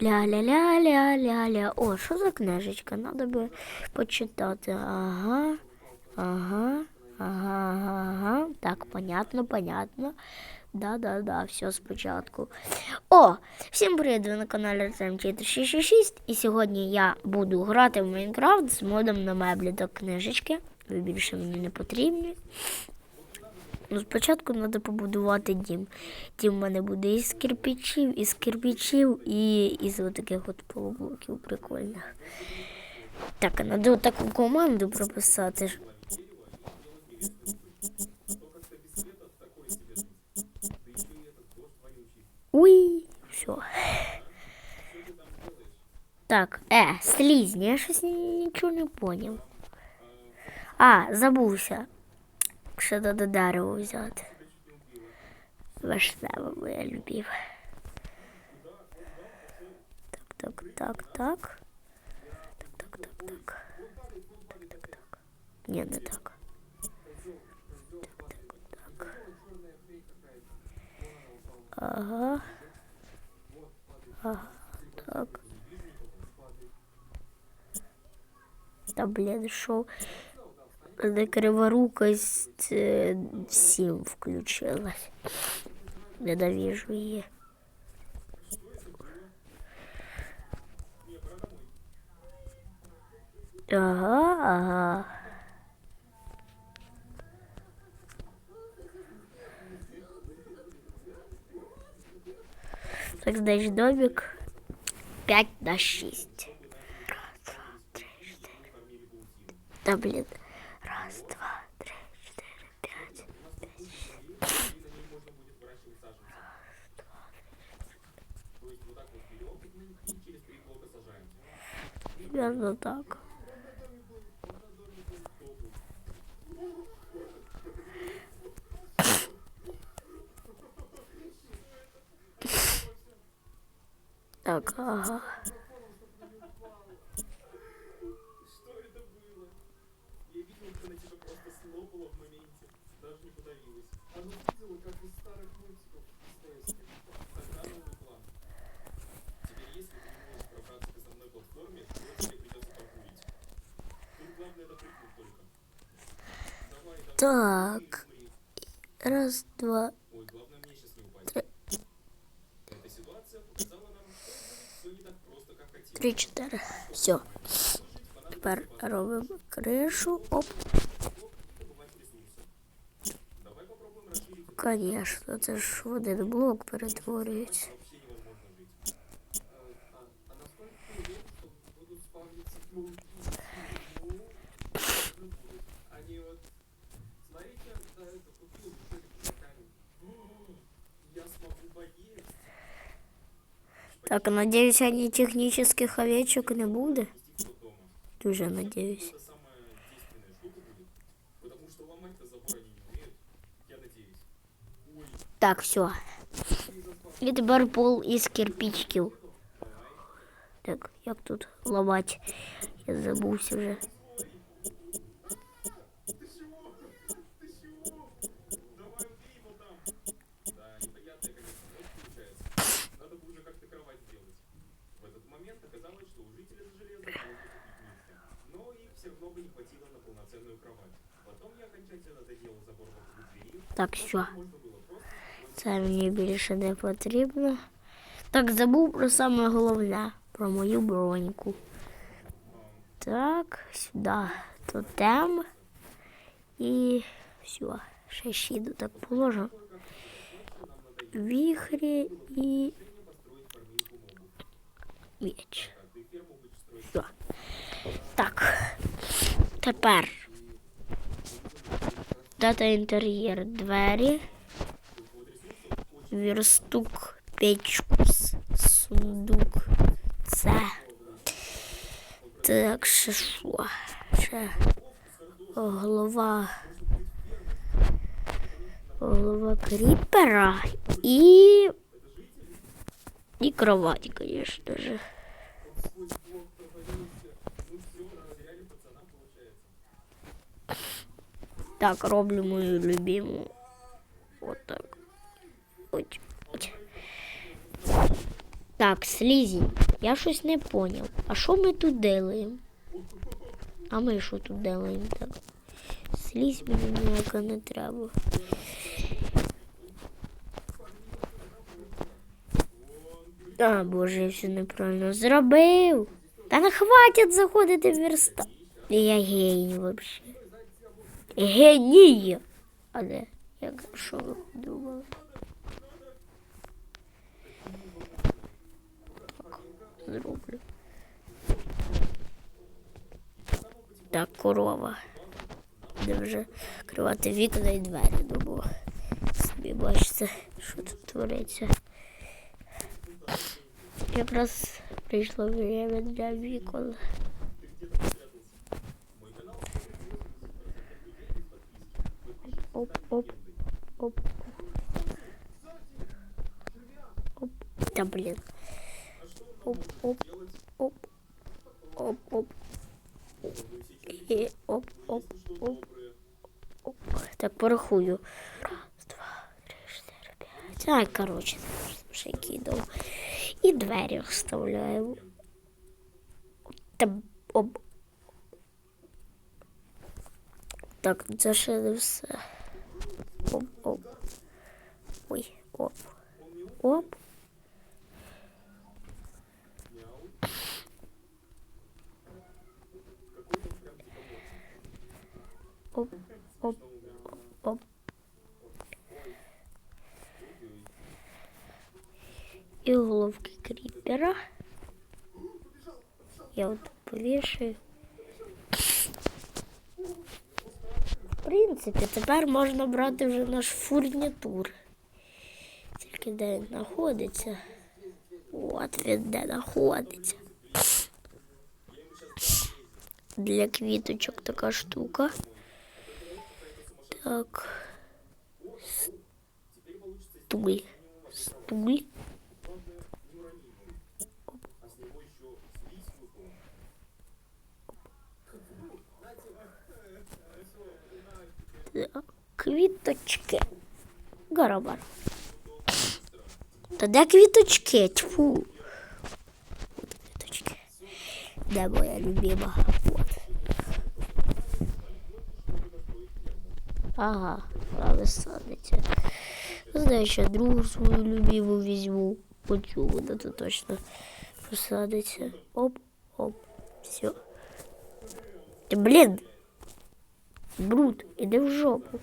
Ля-ля-ля-ля-ля-ля. О, що за книжечка? Надо би почитати. Ага. Ага. Ага, ага. Так, понятно, понятно. Да-да-да, все спочатку. О, всім привіт, ви на каналі Артем 4666 і сьогодні я буду грати в Майнкрафт з модом на меблі та книжечки. Ви більше мені не потрібні. Ну, спочатку треба побудувати дім. Дім в мене буде із кирпичів, із кирпичів і із таких от полублоків прикольних. Так, а треба таку команду прописати. Уй, все. Так, е, слізні, я щось нічого не поняв. А, забувся. Ще треба дерево взяти. Вишневе моя любив. Так, так, так, так. Так, так, так, так. Так, так, так. Ні, не так. Так, так, так. Ага. Ага, так. Та, блін, що? Мене криворукость е, всім включилась. Ненавижу її. Ага, ага. Так, значит, домик 5 на 6. Раз, два, три, четыре. Да, блин. Примерно так. Так, ага. Что это было? Я видел, как она тебя просто слопала в моменте, даже не подавилась. Она видела, как из старых мультиков из сказки. Тогда новый основной платформе, тебе придется паркурить. Тут главное допрыгнуть только. Давай, давай. Так. Раз, два, Ой, главное мне сейчас не упасть. три, Эта ситуация показала нам, что все не так просто, как хотелось. три, чотири. Все. Тепер робимо кришу. Оп. Попробуем Конечно, це ж в один блок перетворюється. Смотрите, да, это купил еще камень. Я смогу поесть. Так, надіюсь, ані технічних овечок не буде. Вести в дома. Дуже надіюсь. Это самая действенная штука будет. Потому что ломать-то забор они не умеют. Я надеюсь. Ой, Так, все. І тепер пол із кирпичків. Так, як тут ламати? Я забувся вже. оказалось, что у жителя за железа было места. Но их все равно бы не хватило на полноценную кровать. Потом я окончательно доделал забор вокруг двери. Так, все. Можно было просто Це мені більше не потрібно. Так, забув про саме головне, про мою броньку. Так, сюди тотем. І все. Ще щіду так положу. Віхрі і меч. Так. Тепер. Дата інтер'єр двері. Верстук, печку, сундук. Це. Так, ще що? Ще голова. Голова кріпера і. І кровать, звісно же. Так, роблю мою любиму. Вот так. Ой, ой. Так, слізінь. Я щось не поняв. А що ми тут делаємо? А ми що тут делаємо так? Слізь мені ніяка не треба. А, боже, я все неправильно зробив. Та не хватить заходити в верста. Я геній вообще. Геній. А де? Як що ви думали? Так, зроблю. Так, корова. Де вже кривати вікна і двері думаю. Собі бачите, що тут твориться. Якраз прийшло время для вікон. Оп, оп, оп. Оп. Да блин. Оп, оп, оп. Оп, оп. І оп, оп, оп. Оп. Так, порахую. Раз, два, три, чотири, п'ять. Ай, коротше, вже кидав. І двері вставляємо. Та, оп. Так, це все. Оп, оп. Ой, оп. Оп. Оп, оп, оп. І головки кріпера. Я от повішаю. Принципі, тепер можна брати вже наш фурнітур. Тільки де він знаходиться. От він де знаходиться. Для квіточок така штука. Так. Стуль. Стуль. Квіточки. Гарабар. Та де квіточки? Тьфу. От квіточки. Де моя любима? От. Ага, правда станеться. Знаю, що другу свою любиму візьму. Оцю вона тут точно посадиться. Оп, оп, все. Блін. Бруд, іди в жопу.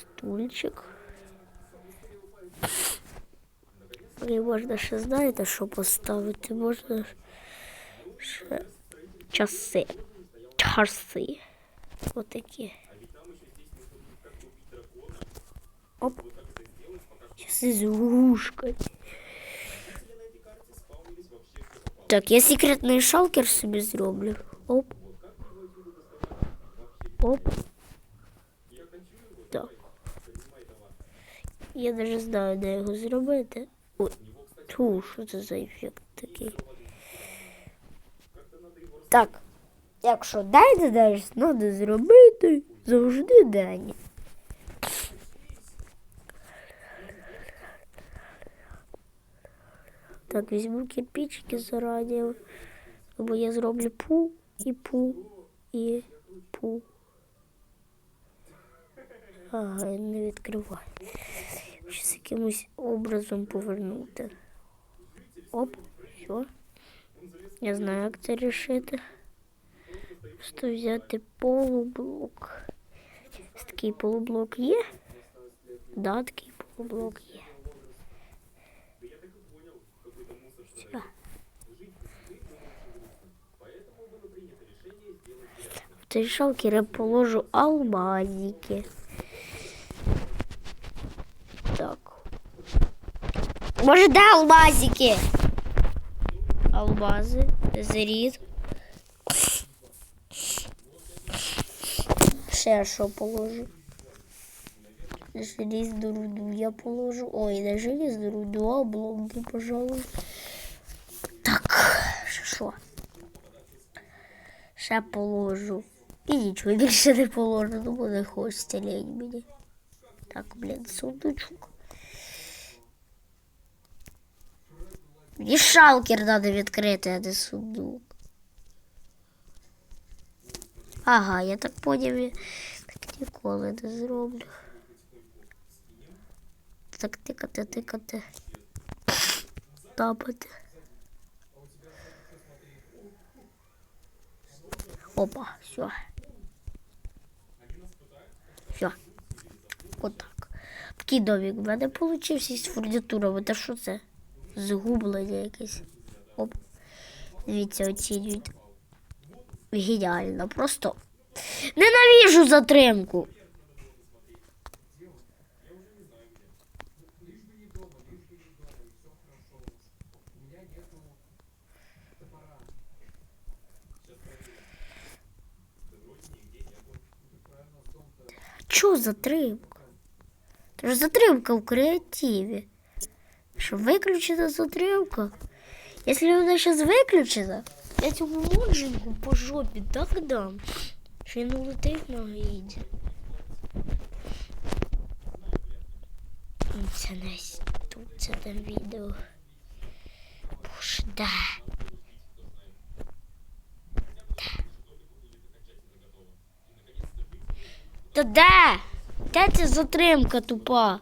Стульчик. І можна ще, знаєте, що поставити? Можна ще часи. Часи. Отакі. Оп. Часи з гушкою. Так, я секретний шалкер собі зроблю. Оп. Оп. Так. Я навіть знаю, де його зробити. Ой, ту, що це за ефект такий. Так. Якщо дайте десь, треба зробити завжди день. Так, візьму кирпичики зарані, бо я зроблю пу і пу і пу. Ага, не відкриваю. Щось якимось образом повернути. Оп, все. Я знаю, як це рішити. Просто взяти полублок. Такий полублок є. Да, такий полублок є. Все. В цей шалкер я положу алмазики. Може, де алмазики? Алмази, зріз. Ще що положу? Желізну руду я положу. Ой, не желізну руду, а обломки, пожалуй. Так, ще що? Ще положу. І нічого більше не положу, ну бо не хочеться лень мені. Так, блін, сундучок. Шалкер треба відкрити, а не сундук. Ага, я так поняв, так ніколи не зроблю. Так тикати, тикати. Тапати. Опа, все. Все. Отак. Такий домик в мене получився з фурнітурами. Та що це? Згублення якесь. Оп. Дивіться, оцінюйте. Геніально. Просто ненавижу затримку. Чо затримка? Це ж затримка в креативі. Що виключена затримка? Якщо вона зараз виключена, я цьому моджику по жопі так дам, що він улетить на гіді. Це не тут, це там відео. Боже, да. Та де? Де ця затримка тупа?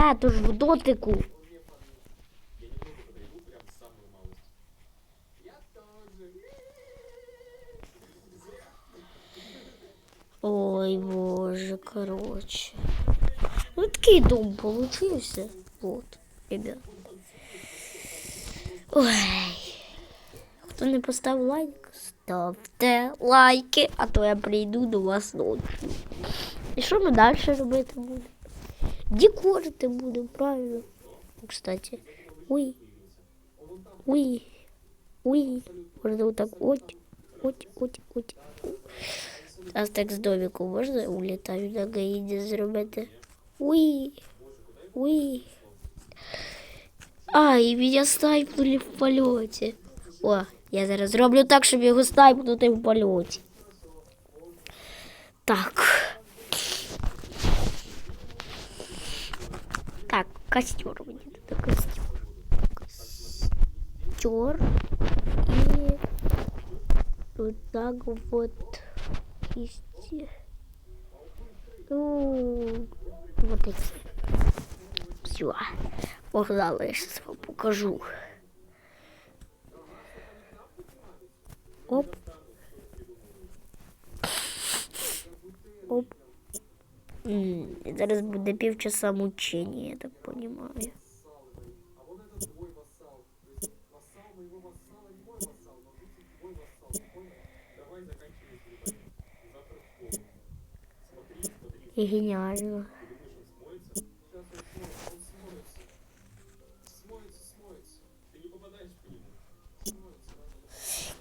Да, то ж в дотику. Ой, боже, короче. Ну, такий дом получился. Вот, ребят. Ой. Хто не поставив лайк, ставте лайки, а то я прийду до вас ночі. І що ми далі робити будемо? Декорити будемо, правильно. Кстати. Ой. Ой. Ой. Можна отак от. От, от, от. А так з домику можна улітаю на гаїді зробити? Ой. Ой. А, і мене снайпнули в польоті. О, я зараз зроблю так, щоб його снайпнути в польоті. Так. Костер мені треба костер. Костер. І вот так вот кисти. Ну, вот эти. Все. Погнали, я сейчас вам покажу. Оп. Оп. І Зараз буде півчаса мучення, я так понимаю. І геніально.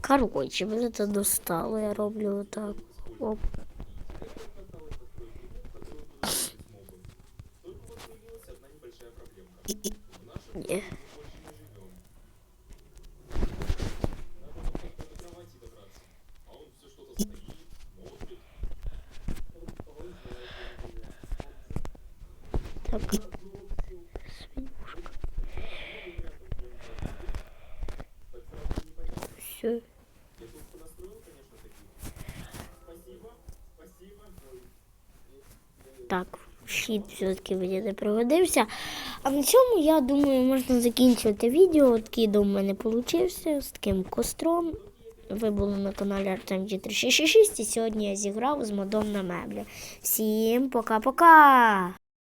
Короче, мене це достало, я роблю отак. Оп. Все. Так, щит все-таки мені не пригодився. А на цьому, я думаю, можна закінчувати відео. Такий дом у мене получився з таким костром. Ви були на каналі Артем G3666 і сьогодні я зіграв з модом на меблі. Всім пока-пока!